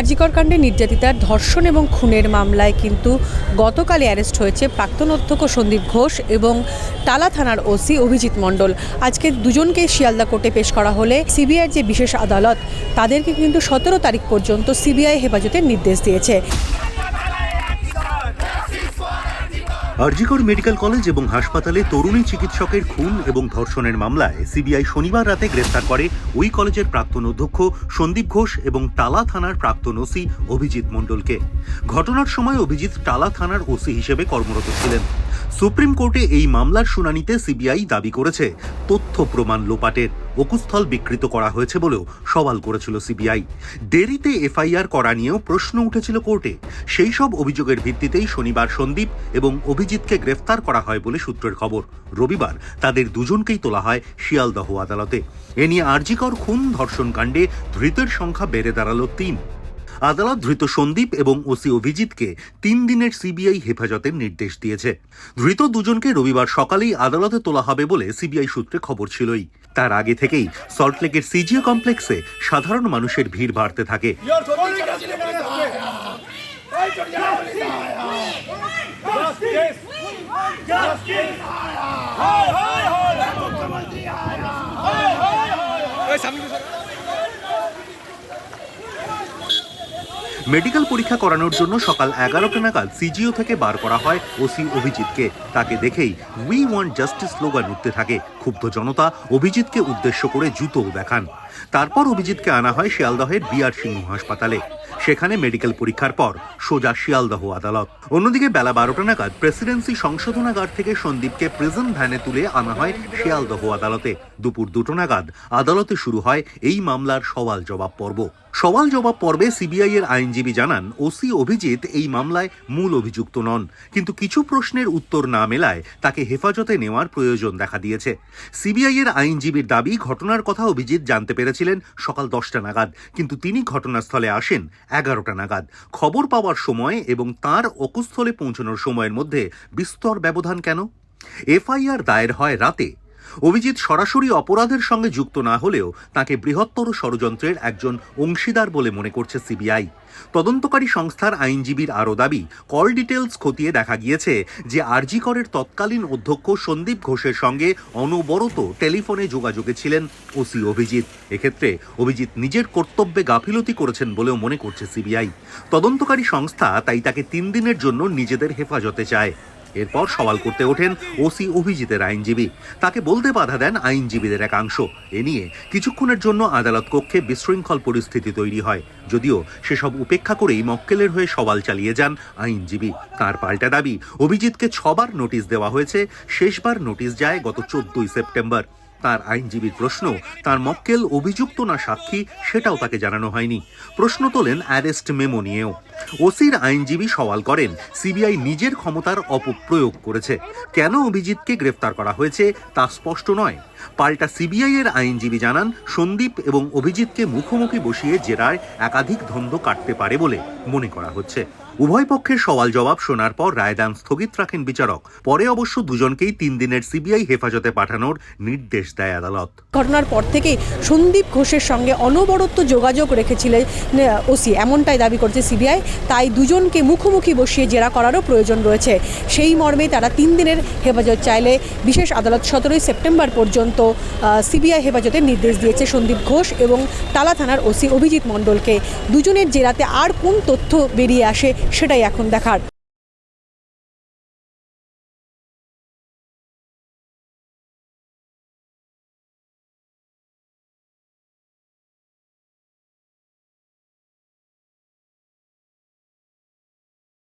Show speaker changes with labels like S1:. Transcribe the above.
S1: আরজিকর কাণ্ডে নির্যাতিতার ধর্ষণ এবং খুনের মামলায় কিন্তু গতকালই অ্যারেস্ট হয়েছে প্রাক্তন অধ্যক্ষ সন্দীপ ঘোষ এবং টালা থানার ওসি অভিজিৎ মণ্ডল। আজকে দুজনকে শিয়ালদা কোর্টে পেশ করা হলে সিবিআইয়ের যে বিশেষ আদালত, তাদেরকে কিন্তু সতেরো তারিখ পর্যন্ত সিবিআই হেফাজতের নির্দেশ দিয়েছে।
S2: আরজিকর মেডিকেল কলেজ এবং হাসপাতালে তরুণী চিকিৎসকের খুন এবং ধর্ষণের মামলায় সিবিআই শনিবার রাতে গ্রেফতার করে ওই কলেজের প্রাক্তন অধ্যক্ষ সন্দীপ ঘোষ এবং টালা থানার প্রাক্তন ওসি অভিজিৎ মণ্ডলকে। ঘটনার সময় অভিজিৎ টালা থানার ওসি হিসেবে কর্মরত ছিলেন। সুপ্রিম কোর্টে এই মামলার শুনানিতে সিবিআই দাবি করেছে। তথ্য প্রমাণ লোপাটের ওকুস্থল বিকৃত করা হয়েছে বলেও সওয়াল করেছিল সিবিআই। দেরিতে এফআইআর করা নিয়েও প্রশ্ন উঠেছিল কোর্টে। সেই সব অভিযোগের ভিত্তিতেই শনিবার সন্দীপ এবং অভিজিৎকে গ্রেফতার করা হয় বলে সূত্রের খবর। রবিবার তাদের দুজনকেই তোলা হয় শিয়ালদহ আদালতে। এ নিয়ে আরজিকর খুন ধর্ষণ কাণ্ডে ধৃতের সংখ্যা বেড়ে দাঁড়াল তিন। আদালত ধৃত সন্দীপ এবং ওসি অভিজিৎকে তিন দিনের সিবিআই হেফাজতের নির্দেশ দিয়েছে। ধৃত দুজনকে রবিবার সকালেই আদালতে তোলা হবে বলে সিবিআই সূত্রে খবর ছিলই। তার আগে থেকেই সল্টলেকের সিজিও কমপ্লেক্সে সাধারণ মানুষের ভিড় বাড়তে থাকে। মেডিকেল পরীক্ষা করানোর জন্য সকাল এগারোটা নাগাদ সিজিও থেকে বার করা হয় ওসি অভিজিৎকে। তাকে দেখেই উই ওয়ান্ট জাস্টিস স্লোগান উঠতে থাকে। ক্ষুব্ধ জনতা অভিজিৎকে উদ্দেশ্য করে জুতো দেখান। তারপর অভিজিৎকে আনা হয় শিয়ালদহের বিআর সিংহ হাসপাতালে। সেখানে মেডিকেল পরীক্ষার পর সোজা শিয়ালদহ আদালত। অন্যদিকে বেলা বারোটা নাগাদ প্রেসিডেন্সি সংশোধনাগার থেকে সন্দীপকে প্রিজন ভ্যানে তুলে আনা হয় শিয়ালদহ আদালতে। দুপুর দুটো নাগাদ আদালতে শুরু হয় এই মামলার সওয়াল জবাব পর্ব। সওয়াল জবাব পর্বে সিবিআই এর আইনজীবী জানান, ওসি অভিজিৎ এই মামলায় মূল অভিযুক্ত নন, কিন্তু কিছু প্রশ্নের উত্তর না মেলায় তাকে হেফাজতে নেওয়ার প্রয়োজন দেখা দিয়েছে। সিবিআই এর আইনজীবীর দাবি, ঘটনার কথা অভিজিৎ জানতে পেরেছিলেন সকাল দশটা নাগাদ, কিন্তু তিনি ঘটনাস্থলে আসেন এগারোটা নাগাদ। খবর পাওয়ার সময় এবং তার অকুস্থলে পৌঁছানোর সময়ের মধ্যে বিস্তর ব্যবধান কেন? এফআইআর দায়ের হয় রাতে। অভিজিৎ সরাসরি অপরাধের সঙ্গে যুক্ত না হলেও তাকে বৃহত্তর ষড়যন্ত্রের একজন অংশীদার বলে মনে করছে সিবিআই। তদন্তকারী সংস্থার আইনজীবীর আরও দাবি, কল ডিটেলস খতিয়ে দেখা গিয়েছে যে আরজিকরের তৎকালীন অধ্যক্ষ সন্দীপ ঘোষের সঙ্গে অনবরত টেলিফোনে যোগাযোগে ছিলেন ওসি অভিজিৎ। এক্ষেত্রে অভিজিৎ নিজের কর্তব্যে গাফিলতি করেছেন বলেও মনে করছে সিবিআই। তদন্তকারী সংস্থা তাই তাকে তিন দিনের জন্য নিজেদের হেফাজতে চায়। এরপর সওয়াল করতে ওঠেন ওসি অভিজিতের আইনজীবী। তাকে বলতে বাধা দেন আইনজীবীদের একাংশ। এ নিয়ে কিছুক্ষণের জন্য আদালত কক্ষে বিশৃঙ্খল পরিস্থিতি তৈরি হয়। যদিও সেসব উপেক্ষা করেই মক্কেলের হয়ে সওয়াল চালিয়ে যান আইনজীবী। তার পাল্টা দাবি, অভিজিৎকে ছবার নোটিশ দেওয়া হয়েছে, শেষবার নোটিশ যায় গত চোদ্দই সেপ্টেম্বর। তার আইনজীবীর প্রশ্ন, তার মক্কেল অভিযুক্ত না সাক্ষী সেটাও তাকে জানানো হয়নি। প্রশ্ন তোলেন অ্যারেস্ট মেমো নিয়েও। ওসির আইনজীবী সওয়াল করেন, সিবিআই নিজের ক্ষমতার অপপ্রয়োগ করেছে। কেন অভিজিৎকে গ্রেফতার করা হয়েছে তা স্পষ্ট নয়। পাল্টা সিবিআই এর আইনজীবী জানান, সন্দীপ এবং অভিজিৎকে মুখোমুখি বসিয়ে জেরায় একাধিক ধন্দ কাটতে পারে বলে মনে করা হচ্ছে। উভয় পক্ষের সওয়াল জবাব শোনার পর রায়দান স্থগিত রাখেন বিচারক। পরে অবশ্য দুজনকেই তিন দিনের সিবিআই হেফাজতে পাঠানোর নির্দেশ দেয় আদালত।
S1: ঘটনার পর থেকেই সন্দীপ ঘোষের সঙ্গে অনবরত যোগাযোগ রেখেছিলেন ওসি। এমনটাই দাবি করছে সিবিআই। তাই দুজনকে মুখোমুখি বসিয়ে জেরা করারও প্রয়োজন রয়েছে। সেই মর্মে তারা তিন দিনের হেফাজত চাইলে বিশেষ আদালত সতেরোই সেপ্টেম্বর পর্যন্ত সিবিআই হেফাজতের নির্দেশ দিয়েছে সন্দীপ ঘোষ এবং তালা থানার ওসি অভিজিৎ মণ্ডলকে। দুজনের জেরাতে আর কোন তথ্য বেরিয়ে আসে সেটাই এখন দেখার।